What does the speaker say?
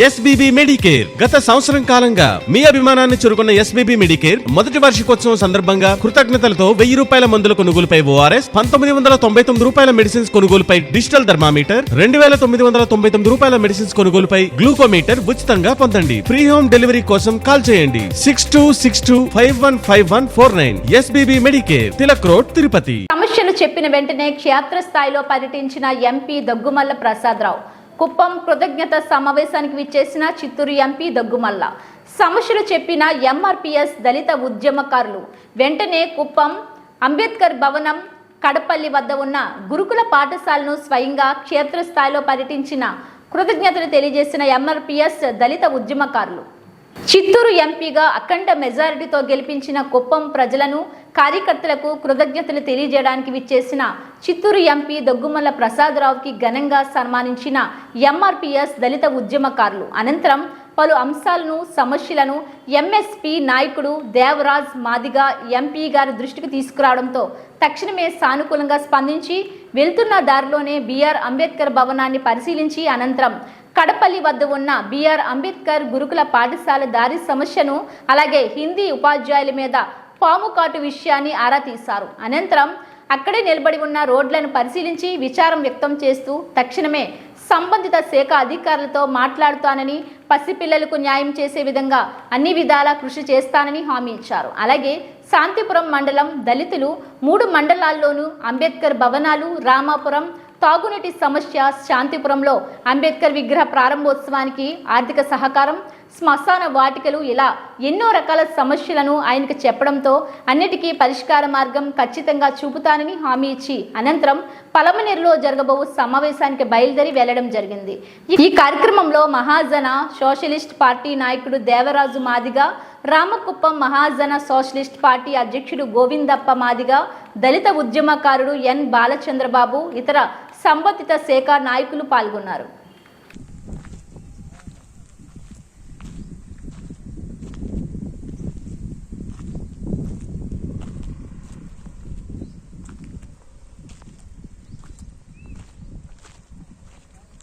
SBB Medicare గత సంవత్సరం కాలంగా మీ అభిమానాన్ని చురుకున్న ఎస్బీబీ మెడికేర్ మొదటి వార్షికోత్సవం సందర్భంగా కృతజ్ఞతలతో వెయ్యి రూపాయల మందుల కొనుగోలుపై ఓఆర్ఎస్ పంతొమ్మిది వందల తొంభై తొమ్మిది రూపాయల మెడిసిన్స్ కొనుగోలుపై డిజిటల్ థర్మామీటర్ రెండు వేల తొమ్మిది వందల తొంభై తొమ్మిది రూపాయల మెడిసిన్స్ కొనుగోలుపై గ్లూకోమీటర్ ఉచితంగా పొందండి. ఫ్రీ హోమ్ డెలివరీ కోసం కాల్ చేయండి. Six two six two five one five one four nine SBB medicare Tilak road Tirupati. సమస్యలు చెప్పిన వెంటనే క్షేత్రస్థాయిలో పర్యటించిన ఎంపీ దగ్గుమల్ల ప్రసాదరావు. కుప్పం కృతజ్ఞత సమావేశానికి విచ్చేసిన చిత్తూరు ఎంపీ దగ్గుమల్ల. సమస్యలు చెప్పిన ఎంఆర్పిఎస్ దళిత ఉద్యమకారులు వెంటనే కుప్పం అంబేద్కర్ భవనం కడపల్లి వద్ద ఉన్న గురుకుల పాఠశాలను స్వయంగా క్షేత్రస్థాయిలో పర్యటించిన కృతజ్ఞతలు తెలియజేసిన ఎంఆర్పిఎస్ దళిత ఉద్యమకారులు. చిత్తూరు ఎంపీగా అఖండ మెజారిటీతో గెలిపించిన కుప్పం ప్రజలను కార్యకర్తలకు కృతజ్ఞతలు తెలియజేయడానికి విచ్చేసిన చిత్తూరు ఎంపీ దగ్గుమల్ల ప్రసాదరావుకి ఘనంగా సన్మానించిన ఎంఆర్పిఎస్ దళిత ఉద్యమకారులు. అనంతరం పలు అంశాలను సమస్యలను ఎంఎస్పి నాయకుడు దేవరాజ్ మాదిగా ఎంపీ గారి దృష్టికి తీసుకురావడంతో తక్షణమే సానుకూలంగా స్పందించి వెళ్తున్న దారిలోనే బీఆర్ అంబేద్కర్ భవనాన్ని పరిశీలించి అనంతరం కడపల్లి వద్ద ఉన్న బిఆర్ అంబేద్కర్ గురుకుల పాఠశాల దారి సమస్యను అలాగే హిందీ ఉపాధ్యాయుల మీద పాము కాటు విషయాన్ని ఆరా తీశారు. అనంతరం అక్కడే నిలబడి ఉన్న రోడ్లను పరిశీలించి విచారం వ్యక్తం చేస్తూ తక్షణమే సంబంధిత శాఖ అధికారులతో మాట్లాడుతానని పసిపిల్లలకు న్యాయం చేసే విధంగా అన్ని విధాలా కృషి చేస్తానని హామీ ఇచ్చారు. అలాగే శాంతిపురం మండలం దళితులు మూడు మండలాల్లోనూ అంబేద్కర్ భవనాలు రామాపురం తాగునీటి సమస్య శాంతిపురంలో అంబేద్కర్ విగ్రహ ప్రారంభోత్సవానికి ఆర్థిక సహకారం శ్మశాన వాటికలు ఇలా ఎన్నో రకాల సమస్యలను ఆయనకు చెప్పడంతో అన్నిటికీ పరిష్కార మార్గం ఖచ్చితంగా చూపుతానని హామీ ఇచ్చి అనంతరం పలమనేరులో జరగబో సమావేశానికి బయలుదేరి వెళ్ళడం జరిగింది. ఈ కార్యక్రమంలో మహాజన సోషలిస్ట్ పార్టీ నాయకుడు దేవరాజు మాదిగా రామకుప్పం మహాజన సోషలిస్ట్ పార్టీ అధ్యక్షుడు గోవిందప్ప మాదిగా దళిత ఉద్యమకారుడు ఎన్ బాలచంద్రబాబు ఇతర సంబంధిత శాఖ నాయకులు పాల్గొన్నారు.